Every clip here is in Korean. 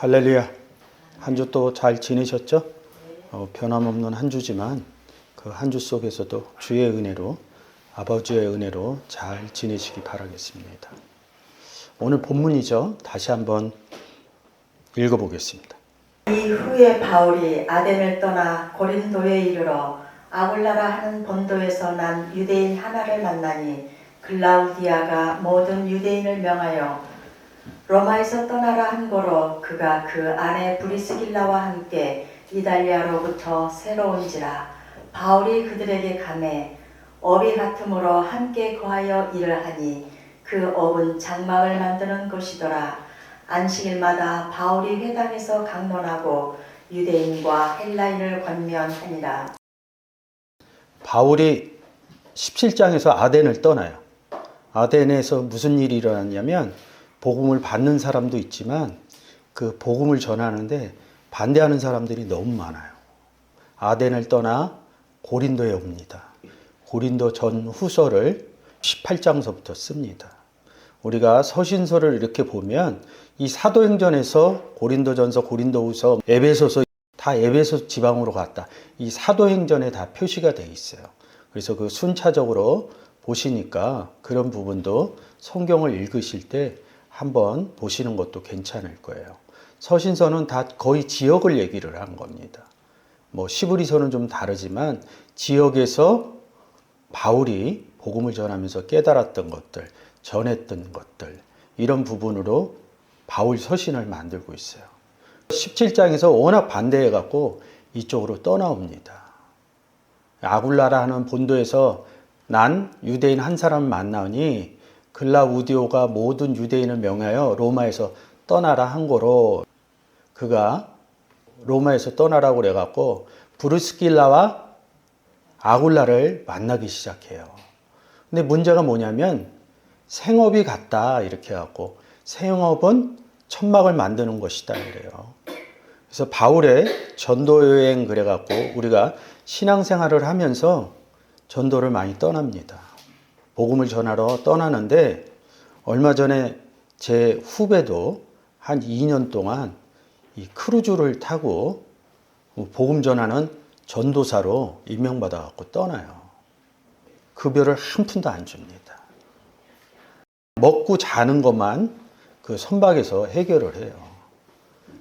할렐루야. 한 주 또 잘 지내셨죠? 어, 변함없는 한 주지만 그 한 주 속에서도 주의 은혜로 아버지의 은혜로 잘 지내시기 바라겠습니다. 오늘 본문이죠. 다시 한번 읽어보겠습니다. 이후에 바울이 아덴을 떠나 고린도에 이르러 아굴라라 하는 본도에서 난 유대인 하나를 만나니 글라우디아가 모든 유대인을 명하여 로마에서 떠나라 한 거로 그가 그 아내 브리스길라와 함께 이달리아로부터 새로운지라 바울이 그들에게 가매 업이 같으므로 함께 거하여 일을 하니 그 업은 장막을 만드는 것이더라 안식일마다 바울이 회당에서 강론하고 유대인과 헬라인을 권면하니라 바울이 17장에서 아덴을 떠나요. 아덴에서 무슨 일이 일어났냐면 복음을 받는 사람도 있지만 그 복음을 전하는데 반대하는 사람들이 너무 많아요. 아덴을 떠나 고린도에 옵니다. 고린도 전 후서를 18장서부터 씁니다. 우리가 서신서를 이렇게 보면 이 사도행전에서 고린도전서, 고린도후서, 에베소서 다 에베소 지방으로 갔다. 이 사도행전에 다 표시가 돼 있어요. 그래서 그 순차적으로 보시니까 그런 부분도 성경을 읽으실 때 한번 보시는 것도 괜찮을 거예요. 서신서는 다 거의 지역을 얘기를 한 겁니다. 뭐 시브리서는 좀 다르지만 지역에서 바울이 복음을 전하면서 깨달았던 것들, 전했던 것들 이런 부분으로 바울 서신을 만들고 있어요. 17장에서 워낙 반대해 갖고 이쪽으로 떠나옵니다. 아굴라라 하는 본도에서 난 유대인 한 사람을 만나니 글라우디오가 모든 유대인을 명하여 로마에서 떠나라 한 거로 그가 로마에서 떠나라고 그래 갖고 브루스길라와 아굴라를 만나기 시작해요. 근데 문제가 뭐냐면 생업이 같다 이렇게 해갖고 생업은 천막을 만드는 것이다 이래요. 그래서 바울의 전도 여행 그래갖고 우리가 신앙생활을 하면서 전도를 많이 떠납니다. 복음을 전하러 떠나는데 얼마 전에 제 후배도 한 2년 동안 이 크루즈를 타고 복음 전하는 전도사로 임명받아 갖고 떠나요. 급여를 한 푼도 안 줍니다. 먹고 자는 것만 그 선박에서 해결을 해요.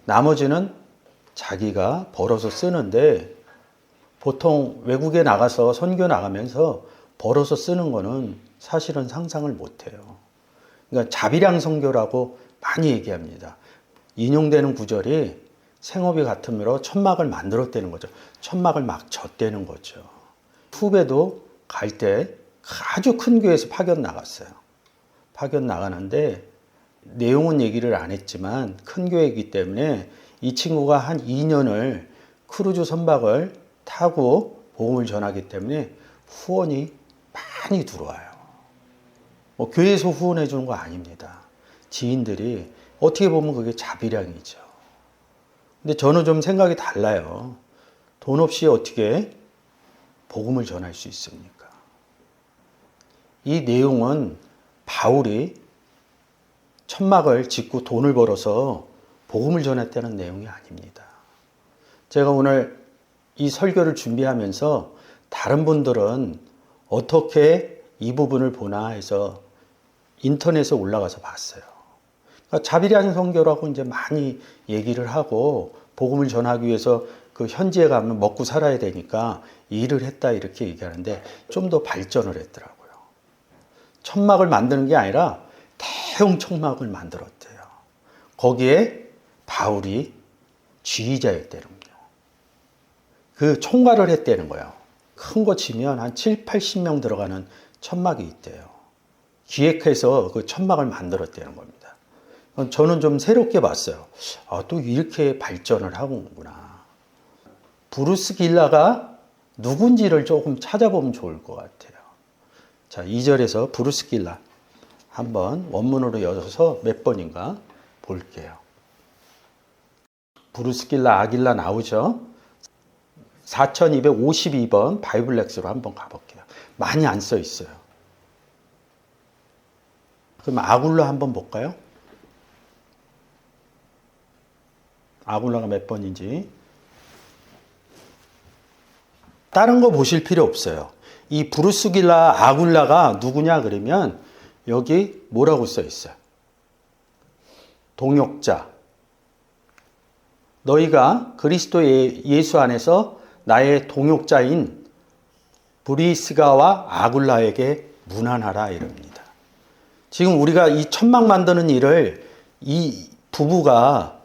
나머지는 자기가 벌어서 쓰는데 보통 외국에 나가서 선교 나가면서 벌어서 쓰는 거는 사실은 상상을 못 해요. 그러니까 자비량 선교라고 많이 얘기합니다. 인용되는 구절이 생업이 같으므로 천막을 만들었다는 거죠. 천막을 막 졌다는 거죠. 후배도 갈 때 아주 큰 교회에서 파견 나갔어요. 파견 나가는데 내용은 얘기를 안 했지만 큰 교회이기 때문에 이 친구가 한 2년을 크루즈 선박을 타고 복음을 전하기 때문에 후원이 많이 들어와요. 뭐 교회에서 후원해 주는 거 아닙니다. 지인들이 어떻게 보면 그게 자비량이죠. 근데 저는 좀 생각이 달라요. 돈 없이 어떻게 복음을 전할 수 있습니까? 이 내용은 바울이 천막을 짓고 돈을 벌어서 복음을 전했다는 내용이 아닙니다. 제가 오늘 이 설교를 준비하면서 다른 분들은 어떻게 이 부분을 보나 해서 인터넷에 올라가서 봤어요. 그러니까 자비량 성교라고 이제 많이 얘기를 하고 복음을 전하기 위해서 그 현지에 가면 먹고 살아야 되니까 일을 했다 이렇게 얘기하는데 좀 더 발전을 했더라고요. 천막을 만드는 게 아니라 대형 천막을 만들었대요. 거기에 바울이 지휘자였다는. 그 총괄을 했다는 거예요. 큰 거 치면 한 7, 80명 들어가는 천막이 있대요. 기획해서 그 천막을 만들었다는 겁니다. 저는 좀 새롭게 봤어요. 아, 또 이렇게 발전을 하고 온구나. 브루스 길라가 누군지를 조금 찾아보면 좋을 것 같아요. 자, 2절에서 브루스 길라 한번 원문으로 여서 몇 번인가 볼게요. 브루스 길라, 아길라 나오죠? 4252번 바이블렉스로 한번 가볼게요. 많이 안 써 있어요. 그럼 아굴라 한번 볼까요? 아굴라가 몇 번인지. 다른 거 보실 필요 없어요. 이 브루스길라 아굴라가 누구냐 그러면 여기 뭐라고 써 있어요? 동역자. 너희가 그리스도의 예수 안에서 나의 동역자인 브리스가와 아굴라에게 문안하라 이럽니다. 지금 우리가 이 천막 만드는 일을 이 부부가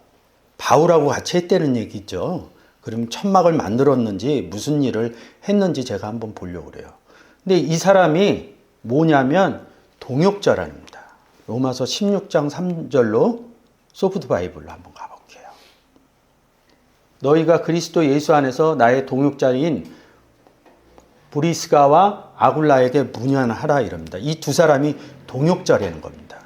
바울하고 같이 했다는 얘기죠. 그럼 천막을 만들었는지 무슨 일을 했는지 제가 한번 보려고 그래요. 근데 이 사람이 뭐냐면 동역자랍니다. 로마서 16장 3절로 소프트 바이블로 한번 가볼게요. 너희가 그리스도 예수 안에서 나의 동역자인 브리스가와 아굴라에게 문안하라 이럽니다. 이 두 사람이 동역자라는 겁니다.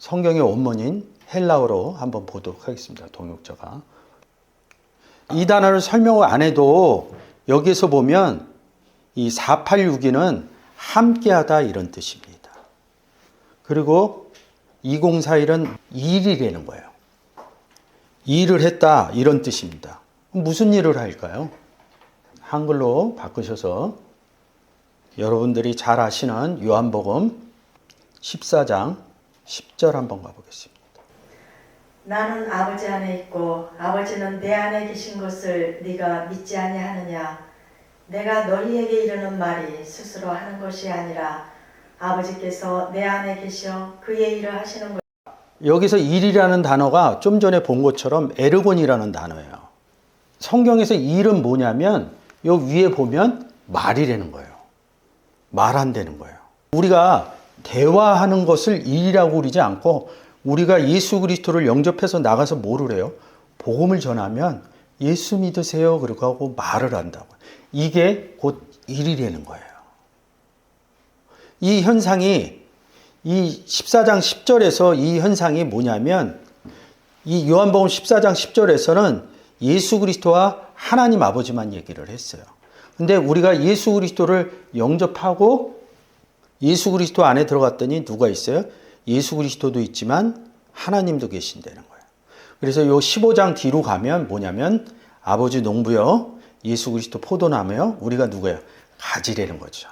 성경의 원문인 헬라어로 한번 보도록 하겠습니다. 동역자가. 이 단어를 설명을 안 해도 여기서 보면 이 486이는 함께하다 이런 뜻입니다. 그리고 2041은 일이라는 거예요. 일을 했다 이런 뜻입니다. 무슨 일을 할까요? 한글로 바꾸셔서 여러분들이 잘 아시는 요한복음 14장 10절 한번 가보겠습니다. 나는 아버지 안에 있고 아버지는 내 안에 계신 것을 네가 믿지 아니하느냐 내가 너희에게 이르는 말이 스스로 하는 것이 아니라 아버지께서 내 안에 계셔 그의 일을 하시는 것 여기서 일이라는 단어가 좀 전에 본 것처럼 에르곤이라는 단어예요. 성경에서 일은 뭐냐면 여기 위에 보면 말이라는 거예요. 말한다는 거예요. 우리가 대화하는 것을 일이라고 그러지 않고 우리가 예수 그리스도를 영접해서 나가서 뭐를 해요? 복음을 전하면 예수 믿으세요. 그리고 하고 말을 한다고. 이게 곧 일이라는 거예요. 이 현상이 이 14장 10절에서 이 현상이 뭐냐면 이 요한복음 14장 10절에서는 예수 그리스도와 하나님 아버지만 얘기를 했어요. 근데 우리가 예수 그리스도를 영접하고 예수 그리스도 안에 들어갔더니 누가 있어요? 예수 그리스도도 있지만 하나님도 계신다는 거예요. 그래서 요 15장 뒤로 가면 뭐냐면 아버지 농부여 예수 그리스도 포도나무여 우리가 누구예요? 가지라는 거죠.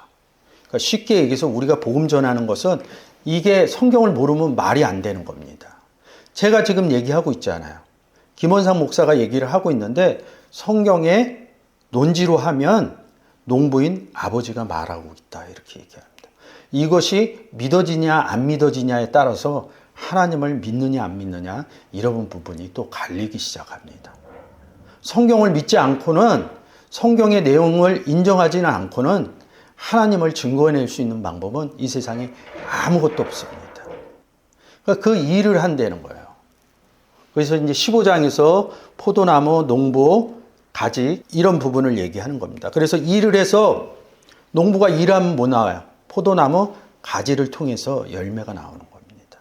그러니까 쉽게 얘기해서 우리가 복음 전하는 것은 이게 성경을 모르면 말이 안 되는 겁니다. 제가 지금 얘기하고 있잖아요. 김원상 목사가 얘기를 하고 있는데 성경에 논지로 하면 농부인 아버지가 말하고 있다 이렇게 얘기합니다. 이것이 믿어지냐 안 믿어지냐에 따라서 하나님을 믿느냐 안 믿느냐 이런 부분이 또 갈리기 시작합니다. 성경을 믿지 않고는 성경의 내용을 인정하지는 않고는 하나님을 증거해낼 수 있는 방법은 이 세상에 아무것도 없습니다. 그러니까 그 일을 한다는 거예요. 그래서 이제 15장에서 포도나무, 농부, 가지 이런 부분을 얘기하는 겁니다. 그래서 일을 해서 농부가 일하면 뭐 나와요? 포도나무, 가지를 통해서 열매가 나오는 겁니다.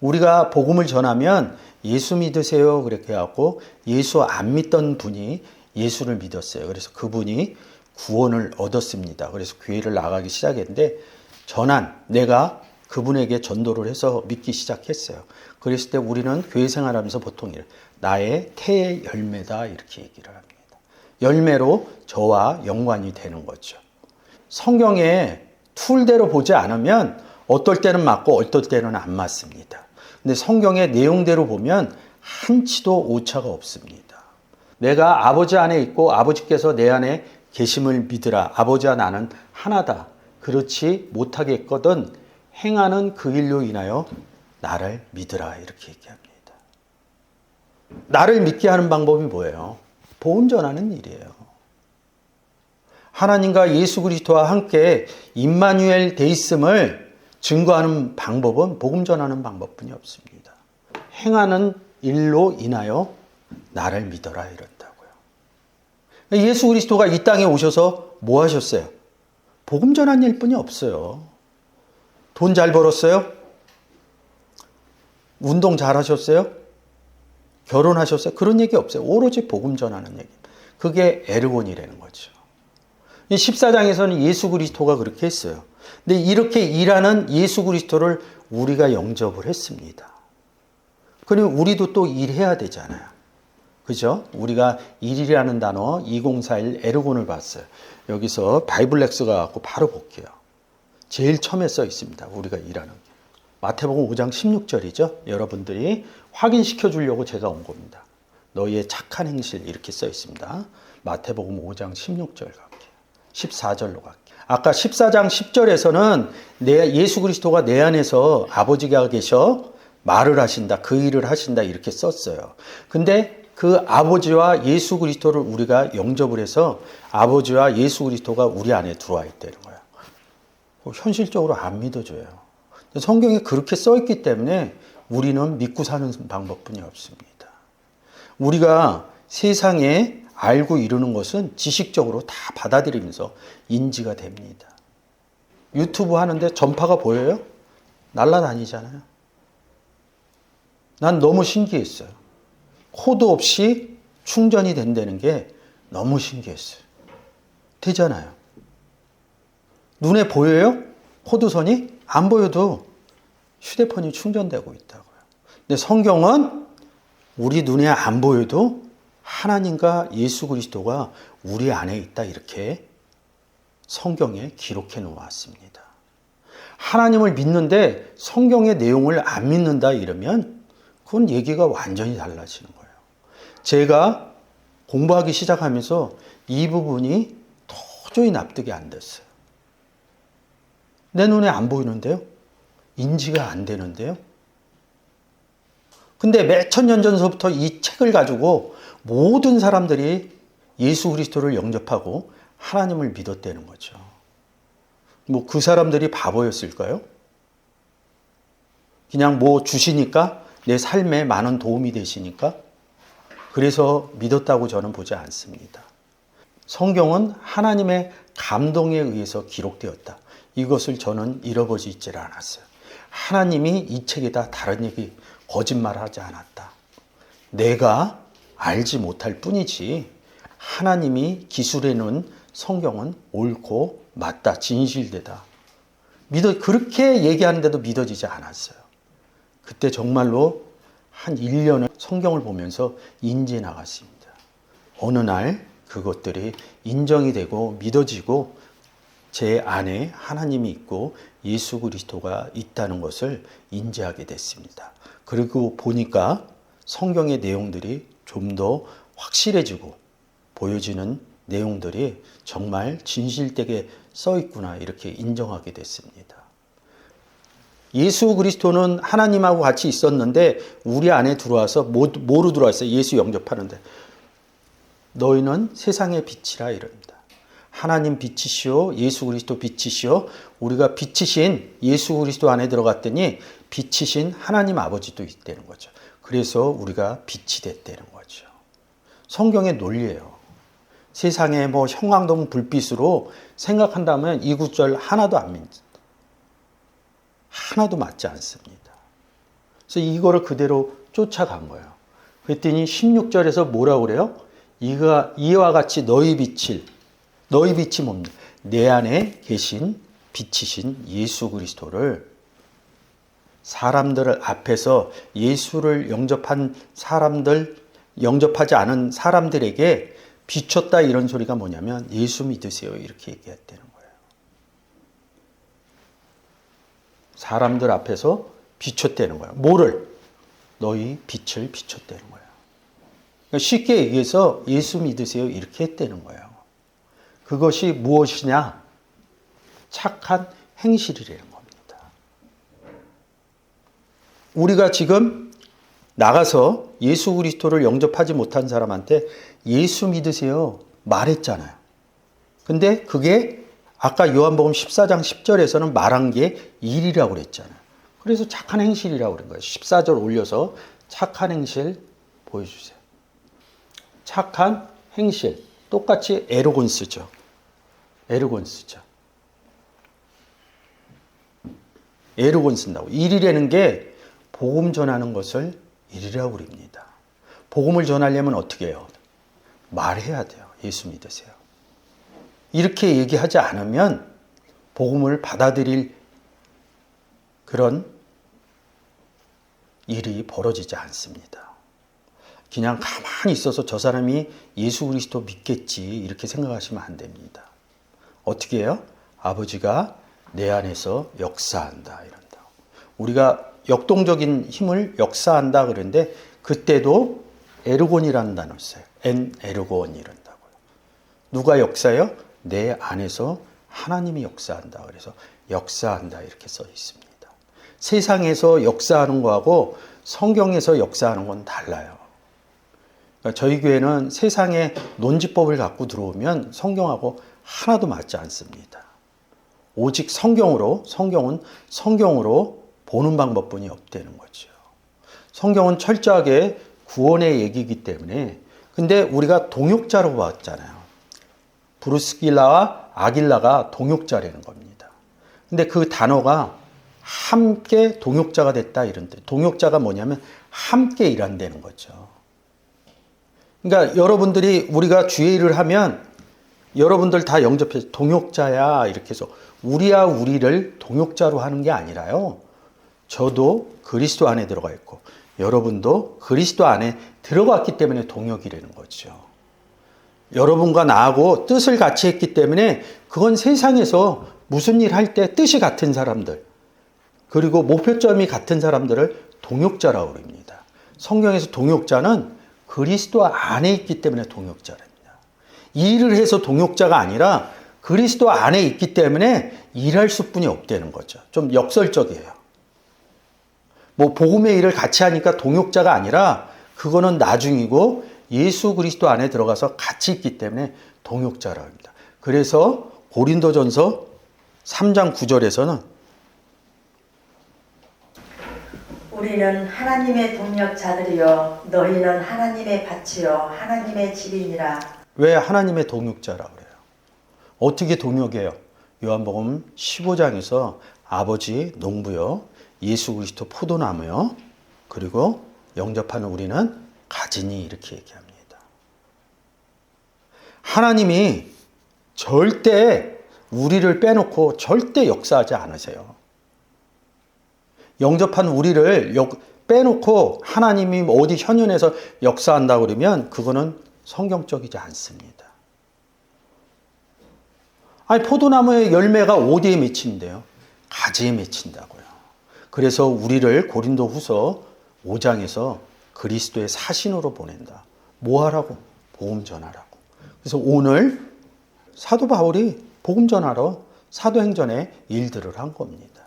우리가 복음을 전하면 예수 믿으세요 그렇게 해갖고 예수 안 믿던 분이 예수를 믿었어요. 그래서 그분이 구원을 얻었습니다. 그래서 교회를 나가기 시작했는데 전한 내가 그분에게 전도를 해서 믿기 시작했어요. 그랬을 때 우리는 교회 생활하면서 보통 이래 나의 태의 열매다 이렇게 얘기를 합니다. 열매로 저와 연관이 되는 거죠. 성경에 툴대로 보지 않으면 어떨 때는 맞고 어떨 때는 안 맞습니다. 근데 성경의 내용대로 보면 한치도 오차가 없습니다. 내가 아버지 안에 있고 아버지께서 내 안에 계심을 믿으라. 아버지와 나는 하나다. 그렇지 못하겠거든 행하는 그 일로 인하여 나를 믿으라. 이렇게 얘기합니다. 나를 믿게 하는 방법이 뭐예요? 복음 전하는 일이에요. 하나님과 예수 그리스도와 함께 임마누엘 돼 있음을 증거하는 방법은 복음 전하는 방법뿐이 없습니다. 행하는 일로 인하여 나를 믿어라 이런다고요. 예수 그리스도가 이 땅에 오셔서 뭐 하셨어요? 복음 전한 일뿐이 없어요. 돈 잘 벌었어요? 운동 잘 하셨어요? 결혼하셨어요? 그런 얘기 없어요. 오로지 복음 전하는 얘기. 그게 에르곤이라는 거죠. 이 14장에서는 예수 그리스도가 그렇게 했어요. 근데 이렇게 일하는 예수 그리스도를 우리가 영접을 했습니다. 그리고 우리도 또 일해야 되잖아요. 그죠? 우리가 일이라는 단어 2041 에르곤을 봤어요. 여기서 바이블렉스가 갖고 바로 볼게요. 제일 처음에 써 있습니다. 우리가 일하는 게. 마태복음 5장 16절이죠. 여러분들이 확인시켜 주려고 제가 온 겁니다. 너희의 착한 행실 이렇게 써 있습니다. 마태복음 5장 16절 갈게요. 14절로 갈게요. 아까 14장 10절에서는 내 예수 그리스도가 내 안에서 아버지가 계셔 말을 하신다. 그 일을 하신다. 이렇게 썼어요. 근데 그 아버지와 예수 그리스도를 우리가 영접을 해서 아버지와 예수 그리스도가 우리 안에 들어와 있다는 거예요. 뭐 현실적으로 안 믿어줘요. 성경에 그렇게 써 있기 때문에 우리는 믿고 사는 방법뿐이 없습니다. 우리가 세상에 알고 이루는 것은 지식적으로 다 받아들이면서 인지가 됩니다. 유튜브 하는데 전파가 보여요? 날라다니잖아요. 난 너무 신기했어요. 코드 없이 충전이 된다는 게 너무 신기했어요. 되잖아요. 눈에 보여요? 코드선이? 안 보여도 휴대폰이 충전되고 있다고요. 근데 성경은 우리 눈에 안 보여도 하나님과 예수 그리스도가 우리 안에 있다 이렇게 성경에 기록해 놓았습니다. 하나님을 믿는데 성경의 내용을 안 믿는다 이러면 그건 얘기가 완전히 달라지는 거예요. 제가 공부하기 시작하면서 이 부분이 도저히 납득이 안 됐어요. 내 눈에 안 보이는데요? 인지가 안 되는데요? 근데 몇 천 년 전서부터 이 책을 가지고 모든 사람들이 예수 그리스도를 영접하고 하나님을 믿었다는 거죠. 뭐 그 사람들이 바보였을까요? 그냥 뭐 주시니까 내 삶에 많은 도움이 되시니까 그래서 믿었다고 저는 보지 않습니다. 성경은 하나님의 감동에 의해서 기록되었다. 이것을 저는 잃어버리지 않았어요. 하나님이 이 책에다 다른 얘기 거짓말하지 않았다. 내가 알지 못할 뿐이지 하나님이 기술해 놓은 성경은 옳고 맞다 진실되다. 믿어 그렇게 얘기하는데도 믿어지지 않았어요. 그때 정말로 한 1년을 성경을 보면서 인지해 나갔습니다. 어느 날 그것들이 인정이 되고 믿어지고 제 안에 하나님이 있고 예수 그리스도가 있다는 것을 인지하게 됐습니다. 그리고 보니까 성경의 내용들이 좀 더 확실해지고 보여지는 내용들이 정말 진실되게 써 있구나 이렇게 인정하게 됐습니다. 예수 그리스도는 하나님하고 같이 있었는데 우리 안에 들어와서 뭐, 뭐로 들어왔어요? 예수 영접하는데 너희는 세상의 빛이라 이럽니다. 하나님 빛이시오 예수 그리스도 빛이시오 우리가 빛이신 예수 그리스도 안에 들어갔더니 빛이신 하나님 아버지도 있다는 거죠. 그래서 우리가 빛이 됐다는 거죠. 성경의 논리예요. 세상에 뭐 형광등 불빛으로 생각한다면 이 구절 하나도 안 믿습니다. 하나도 맞지 않습니다. 그래서 이거를 그대로 쫓아간 거예요. 그랬더니 16절에서 뭐라고 그래요? 이가 이와 같이 너희 빛을 너희 빛이 뭡니까? 내 안에 계신 빛이신 예수 그리스도를 사람들 앞에서 예수를 영접한 사람들 영접하지 않은 사람들에게 비췄다 이런 소리가 뭐냐면 예수 믿으세요 이렇게 얘기했다는 거예요. 사람들 앞에서 비췄다는 거예요. 뭐를? 너희 빛을 비췄다는 거예요. 그러니까 쉽게 얘기해서 예수 믿으세요 이렇게 했다는 거예요. 그것이 무엇이냐? 착한 행실이라는 겁니다. 우리가 지금 나가서 예수 그리스도를 영접하지 못한 사람한테 예수 믿으세요 말했잖아요. 근데 그게 아까 요한복음 14장 10절에서는 말한 게 일이라고 그랬잖아요. 그래서 착한 행실이라고 그런 거예요. 14절 올려서 착한 행실 보여주세요. 착한 행실. 똑같이 에로곤스죠. 에르곤스죠. 에르곤 쓴다고. 일이라는 게 복음 전하는 것을 일이라고 그럽니다. 복음을 전하려면 어떻게 해요? 말해야 돼요. 예수 믿으세요. 이렇게 얘기하지 않으면 복음을 받아들일 그런 일이 벌어지지 않습니다. 그냥 가만히 있어서 저 사람이 예수 그리스도 믿겠지 이렇게 생각하시면 안 됩니다. 어떻게 해요? 아버지가 내 안에서 역사한다 이런다. 우리가 역동적인 힘을 역사한다 그러는데 그때도 에르곤이라는 단어 써요. 엔 에르곤 이런다고요. 누가 역사요? 내 안에서 하나님이 역사한다. 그래서 역사한다 이렇게 써 있습니다. 세상에서 역사하는 거하고 성경에서 역사하는 건 달라요. 그러니까 저희 교회는 세상의 논지법을 갖고 들어오면 성경하고 하나도 맞지 않습니다. 오직 성경으로, 성경은 성경으로 보는 방법뿐이 없다는 거죠. 성경은 철저하게 구원의 얘기이기 때문에 근데 우리가 동역자로 봤잖아요. 브루스길라와 아길라가 동역자라는 겁니다. 근데 그 단어가 함께 동역자가 됐다 이런 뜻. 동역자가 뭐냐면 함께 일한다는 거죠. 그러니까 여러분들이 우리가 주의 일을 하면 여러분들 다 영접해서 동역자야 이렇게 해서 우리야 우리를 동역자로 하는 게 아니라요. 저도 그리스도 안에 들어가 있고 여러분도 그리스도 안에 들어갔기 때문에 동역이라는 거죠. 여러분과 나하고 뜻을 같이 했기 때문에 그건 세상에서 무슨 일 할 때 뜻이 같은 사람들 그리고 목표점이 같은 사람들을 동역자라고 그럽니다. 성경에서 동역자는 그리스도 안에 있기 때문에 동역자랍니다. 일을 해서 동역자가 아니라 그리스도 안에 있기 때문에 일할 수뿐이 없다는 거죠. 좀 역설적이에요. 뭐 복음의 일을 같이 하니까 동역자가 아니라 그거는 나중이고 예수 그리스도 안에 들어가서 같이 있기 때문에 동역자라고 합니다. 그래서 고린도전서 3장 9절에서는 우리는 하나님의 동력자들이요 너희는 하나님의 밭이요 하나님의 집이니라 왜 하나님의 동역자라고 그래요? 어떻게 동역해요? 요한복음 15장에서 아버지 농부요, 예수 그리스도 포도나무요, 그리고 영접하는 우리는 가지니 이렇게 얘기합니다. 하나님이 절대 우리를 빼놓고 절대 역사하지 않으세요. 영접한 우리를 역- 빼놓고 하나님이 어디 현현에서 역사한다 그러면 그거는 성경적이지 않습니다. 아니 포도나무의 열매가 어디에 맺힌대요? 가지에 맺힌다고요. 그래서 우리를 고린도 후서 5장에서 그리스도의 사신으로 보낸다. 뭐 하라고? 복음 전하라고. 그래서 오늘 사도 바울이 복음 전하러 사도행전의 일들을 한 겁니다.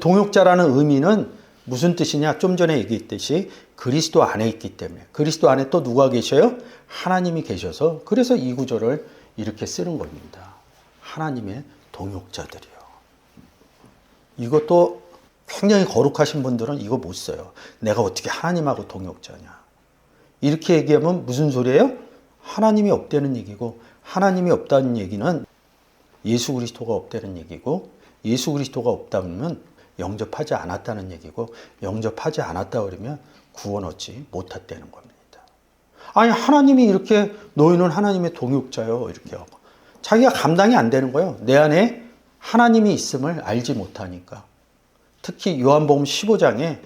동역자라는 의미는 무슨 뜻이냐? 좀 전에 얘기했듯이 그리스도 안에 있기 때문에 그리스도 안에 또 누가 계셔요? 하나님이 계셔서 그래서 이 구절을 이렇게 쓰는 겁니다. 하나님의 동역자들이요. 이것도 굉장히 거룩하신 분들은 이거 못 써요. 내가 어떻게 하나님하고 동역자냐? 이렇게 얘기하면 무슨 소리예요? 하나님이 없다는 얘기고 하나님이 없다는 얘기는 예수 그리스도가 없다는 얘기고 예수 그리스도가 없다면 영접하지 않았다는 얘기고 영접하지 않았다 그러면 구원 얻지 못했다는 겁니다. 아니 하나님이 이렇게 너희는 하나님의 동역자요 이렇게 하고 자기가 감당이 안 되는 거예요. 내 안에 하나님이 있음을 알지 못하니까 특히 요한복음 15장에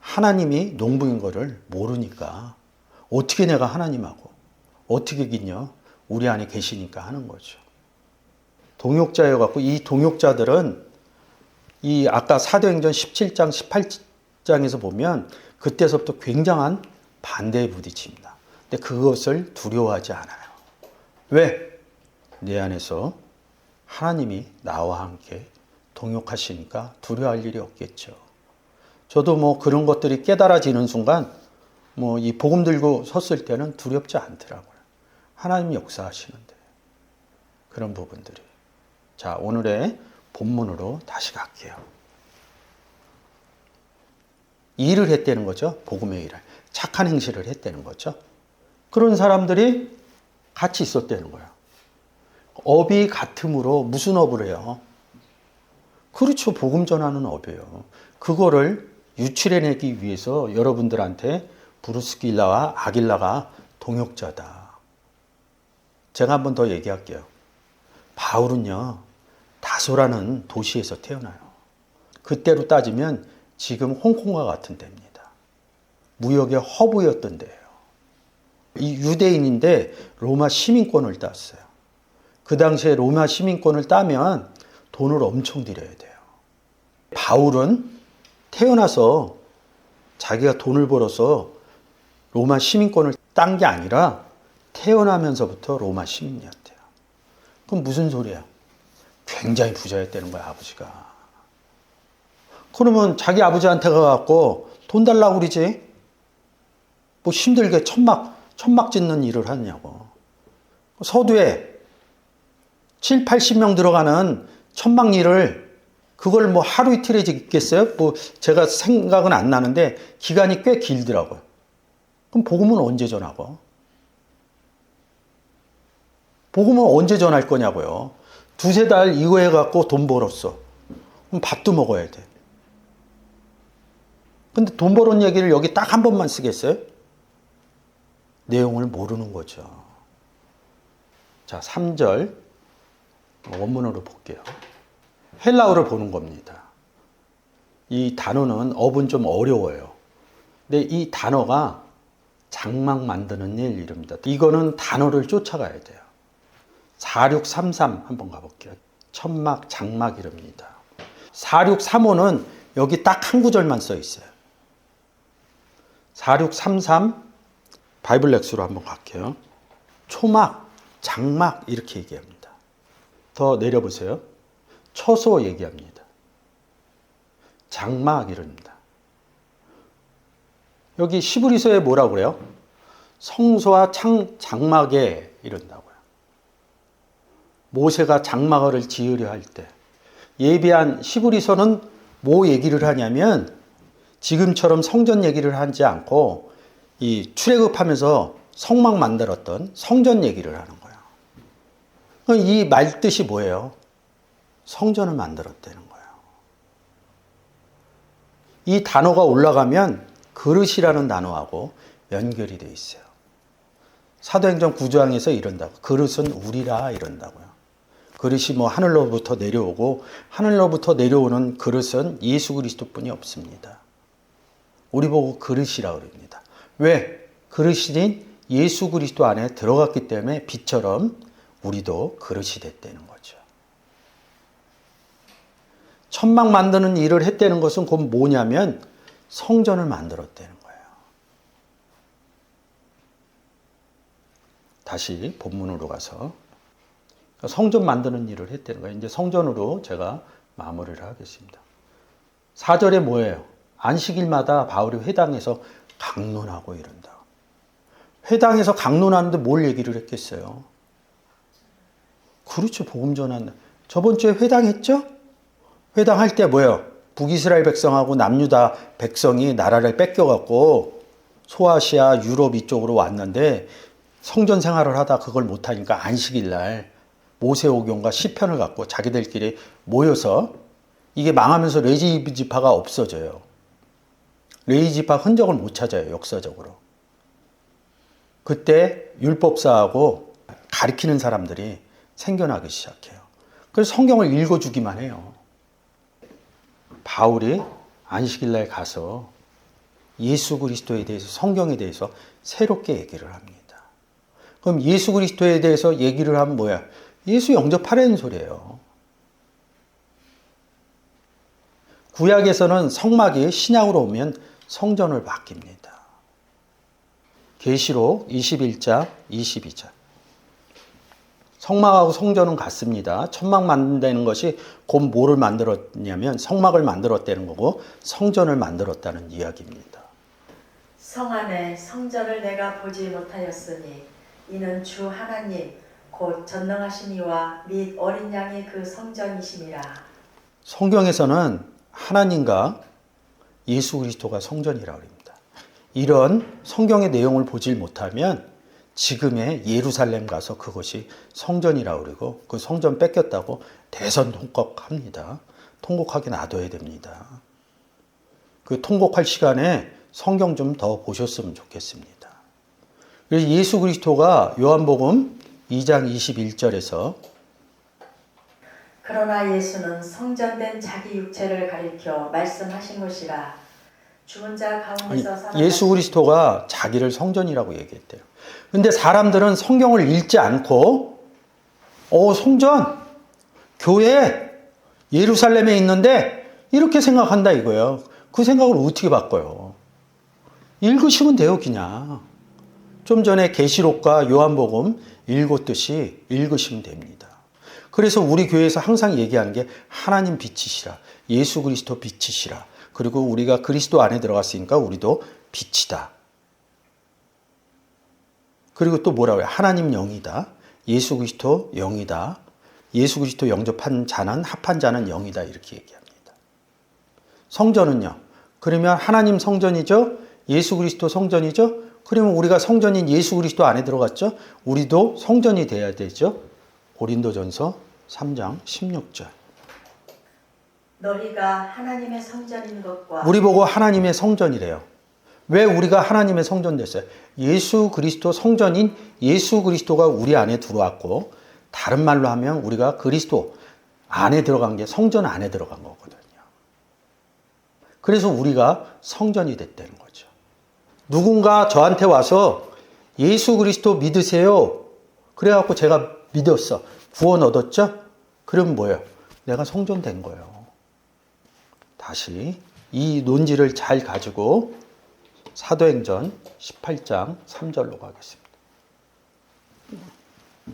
하나님이 농부인 거를 모르니까 어떻게 내가 하나님하고 어떻게 겠냐 우리 안에 계시니까 하는 거죠. 동역자여 갖고 이 동역자들은 이 아까 사도행전 17장 18장에서 보면 그때서부터 굉장한 반대에 부딪힙니다. 근데 그것을 두려워하지 않아요. 왜? 내 안에서 하나님이 나와 함께 동역하시니까 두려워할 일이 없겠죠. 저도 뭐 그런 것들이 깨달아지는 순간 뭐 이 복음 들고 섰을 때는 두렵지 않더라고요. 하나님 역사하시는데 그런 부분들이. 자, 오늘의 본문으로 다시 갈게요. 일을 했다는 거죠. 복음의 일을. 착한 행실을 했다는 거죠. 그런 사람들이 같이 있었다는 거예요. 업이 같음으로 무슨 업을 해요? 그렇죠. 복음 전하는 업이에요. 그거를 유출해내기 위해서 여러분들한테 브루스길라와 아길라가 동역자다. 제가 한 번 더 얘기할게요. 바울은요, 다소라는 도시에서 태어나요. 그때로 따지면 지금 홍콩과 같은 데입니다. 무역의 허브였던 데예요. 이 유대인인데 로마 시민권을 땄어요. 그 당시에 로마 시민권을 따면 돈을 엄청 들여야 돼요. 바울은 태어나서 자기가 돈을 벌어서 로마 시민권을 딴 게 아니라 태어나면서부터 로마 시민이었대요. 그럼 무슨 소리야? 굉장히 부자였다는 거야, 아버지가. 그러면 자기 아버지한테 가갖고 돈 달라고 그러지? 뭐 힘들게 천막, 천막 짓는 일을 하느냐고. 서두에 7, 80명 들어가는 천막 일을 그걸 뭐 하루 이틀에 짓겠어요? 뭐 제가 생각은 안 나는데 기간이 꽤 길더라고요. 그럼 복음은 언제 전하고? 복음은 언제 전할 거냐고요. 두세 달 이거 해갖고 돈 벌었어. 그럼 밥도 먹어야 돼. 근데 돈 벌은 얘기를 여기 딱 한 번만 쓰겠어요? 내용을 모르는 거죠. 자, 3절 원문으로 볼게요. 헬라어를 보는 겁니다. 이 단어는 어분 좀 어려워요. 근데 이 단어가 장막 만드는 일 이릅니다. 이거는 단어를 쫓아가야 돼요. 4633 한번 가볼게요. 천막, 장막 이릅니다. 4635는 여기 딱 한 구절만 써 있어요. 4633 바이블 렉스로 한번 갈게요. 초막, 장막 이렇게 얘기합니다. 더 내려보세요. 처소 얘기합니다. 장막 이럽니다. 여기 시브리서에 뭐라고 그래요? 성소와 창, 장막에 이런다고요. 모세가 장막을 지으려 할 때 예비한 시브리서는 뭐 얘기를 하냐면 지금처럼 성전 얘기를 하지 않고 이 출애굽하면서 성막 만들었던 성전 얘기를 하는 거예요. 이 말 뜻이 뭐예요? 성전을 만들었다는 거예요. 이 단어가 올라가면 그릇이라는 단어하고 연결이 돼 있어요. 사도행전 9장에서 이런다고. 그릇은 우리라 이런다고요. 그릇이 뭐 하늘로부터 내려오고 하늘로부터 내려오는 그릇은 예수 그리스도뿐이 없습니다. 우리 보고 그릇이라 그럽니다. 왜? 그릇인 예수 그리스도 안에 들어갔기 때문에 빛처럼 우리도 그릇이 됐다는 거죠. 천막 만드는 일을 했다는 것은 곧 뭐냐면 성전을 만들었다는 거예요. 다시 본문으로 가서 성전 만드는 일을 했다는 거예요. 이제 성전으로 제가 마무리를 하겠습니다. 4절에 뭐예요? 안식일마다 바울이 회당에서 강론하고 이런다. 회당에서 강론하는데 뭘 얘기를 했겠어요? 그렇죠. 복음 전한. 저번 주에 회당했죠? 회당할 때 뭐예요? 북이스라엘 백성하고 남유다 백성이 나라를 뺏겨갖고 소아시아, 유럽 이쪽으로 왔는데 성전 생활을 하다 그걸 못하니까 안식일 날 모세오경과 시편을 갖고 자기들끼리 모여서 이게 망하면서 레지 지파가 없어져요. 레이 지파 흔적을 못 찾아요, 역사적으로. 그때 율법사하고 가리키는 사람들이 생겨나기 시작해요. 그래서 성경을 읽어주기만 해요. 바울이 안식일날 가서 예수 그리스도에 대해서 성경에 대해서 새롭게 얘기를 합니다. 그럼 예수 그리스도에 대해서 얘기를 하면 뭐야? 예수 영접하라는 소리예요. 구약에서는 성막이 신약으로 오면 성전을 바뀝니다. 계시록 21장, 22장. 성막하고 성전은 같습니다. 천막 만든다는 것이 곧 뭐를 만들었냐면 성막을 만들었다는 거고 성전을 만들었다는 이야기입니다. 성 안에 성전을 내가 보지 못하였으니 이는 주 하나님 곧 전능하심이와 및 어린 양이 그 성전이심이라. 성경에서는 하나님과 예수 그리스도가 성전이라고 합니다. 이런 성경의 내용을 보질 못하면 지금의 예루살렘 가서 그것이 성전이라고 그러고 그 성전 뺏겼다고 대선 통곡합니다. 통곡하게 놔둬야 됩니다. 그 통곡할 시간에 성경 좀 더 보셨으면 좋겠습니다. 예수 그리스도가 요한복음 2장 21절에서 그러나 예수는 성전된 자기 육체를 가리켜 말씀하신 것이라 죽은 자 가운데서 살아 예수 그리스도가 자기를 성전이라고 얘기했대요. 근데 사람들은 성경을 읽지 않고 어 성전 교회 예루살렘에 있는데 이렇게 생각한다 이거예요. 그 생각을 어떻게 바꿔요? 읽으시면 돼요, 그냥. 좀 전에 계시록과 요한복음 읽었듯이 읽으시면 됩니다. 그래서 우리 교회에서 항상 얘기하는 게 하나님 빛이시라. 예수 그리스도 빛이시라. 그리고 우리가 그리스도 안에 들어갔으니까 우리도 빛이다. 그리고 또 뭐라고요? 하나님 영이다. 예수 그리스도 영이다. 예수 그리스도 영접한 자는 합한 자는 영이다. 이렇게 얘기합니다. 성전은요. 그러면 하나님 성전이죠. 예수 그리스도 성전이죠. 그러면 우리가 성전인 예수 그리스도 안에 들어갔죠. 우리도 성전이 돼야 되죠. 고린도전서 3장 16절. 너희가 하나님의 성전인 것과 우리 보고 하나님의 성전이래요. 왜 우리가 하나님의 성전 됐어요? 예수 그리스도 성전인 예수 그리스도가 우리 안에 들어왔고 다른 말로 하면 우리가 그리스도 안에 들어간 게 성전 안에 들어간 거거든요. 그래서 우리가 성전이 됐다는 거죠. 누군가 저한테 와서 예수 그리스도 믿으세요. 그래갖고 제가 믿었어. 구원 얻었죠? 그럼 뭐예요? 내가 성전 된 거예요. 다시 이 논지를 잘 가지고 사도행전 18장 3절로 가겠습니다.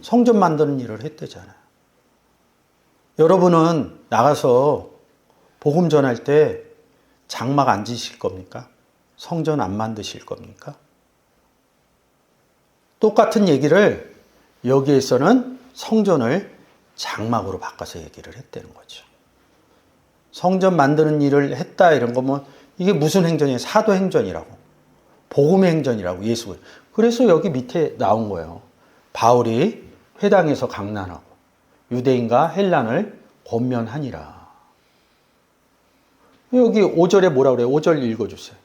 성전 만드는 일을 했대잖아요. 여러분은 나가서 복음 전할 때 장막 안 지실 겁니까? 성전 안 만드실 겁니까? 똑같은 얘기를 여기에서는 성전을 장막으로 바꿔서 얘기를 했다는 거죠. 성전 만드는 일을 했다 이런 거면 이게 무슨 행전이에요? 사도 행전이라고. 복음의 행전이라고 예수. 그래서 여기 밑에 나온 거예요. 바울이 회당에서 강난하고 유대인과 헬란을 권면하니라. 여기 5절에 뭐라 그래요? 5절 읽어 주세요.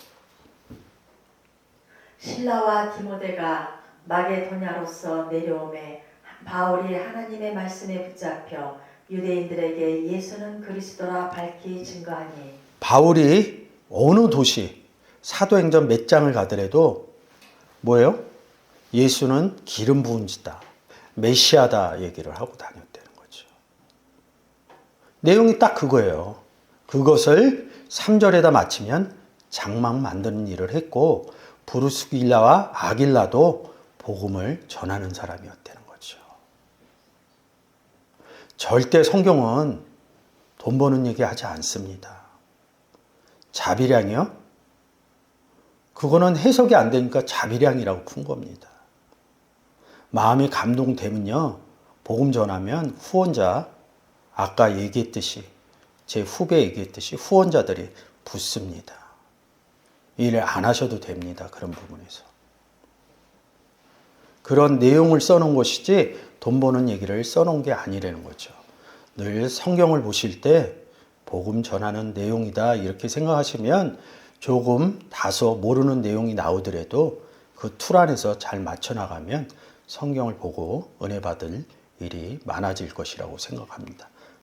신라와 디모데가 마게도냐로서 내려오매 바울이 하나님의 말씀에 붙잡혀 유대인들에게 예수는 그리스도라 밝히 증거하니 바울이 어느 도시 사도행전 몇 장을 가더라도 뭐예요? 예수는 기름 부은 지다. 메시아다 얘기를 하고 다녔다는 거죠. 내용이 딱 그거예요. 그것을 3절에다 맞추면 장막 만드는 일을 했고 브루스길라와 아길라도 복음을 전하는 사람이었다는 거죠. 절대 성경은 돈 버는 얘기 하지 않습니다. 자비량이요? 그거는 해석이 안 되니까 자비량이라고 푼 겁니다. 마음이 감동되면요, 복음 전하면 후원자, 아까 얘기했듯이, 제 후배 얘기했듯이 후원자들이 붙습니다. 일을 안 하셔도 됩니다. 그런 부분에서. 그런 내용을 써놓은 것이지 돈 버는 얘기를 써놓은 게 아니라는 거죠. 늘 성경을 보실 때 복음 전하는 내용이다 이렇게 생각하시면 조금 다소 모르는 내용이 나오더라도 그틀 안에서 잘 맞춰 나가면 성경을 보고 은혜 받을 일이 많아질 것이라고 생각합니다.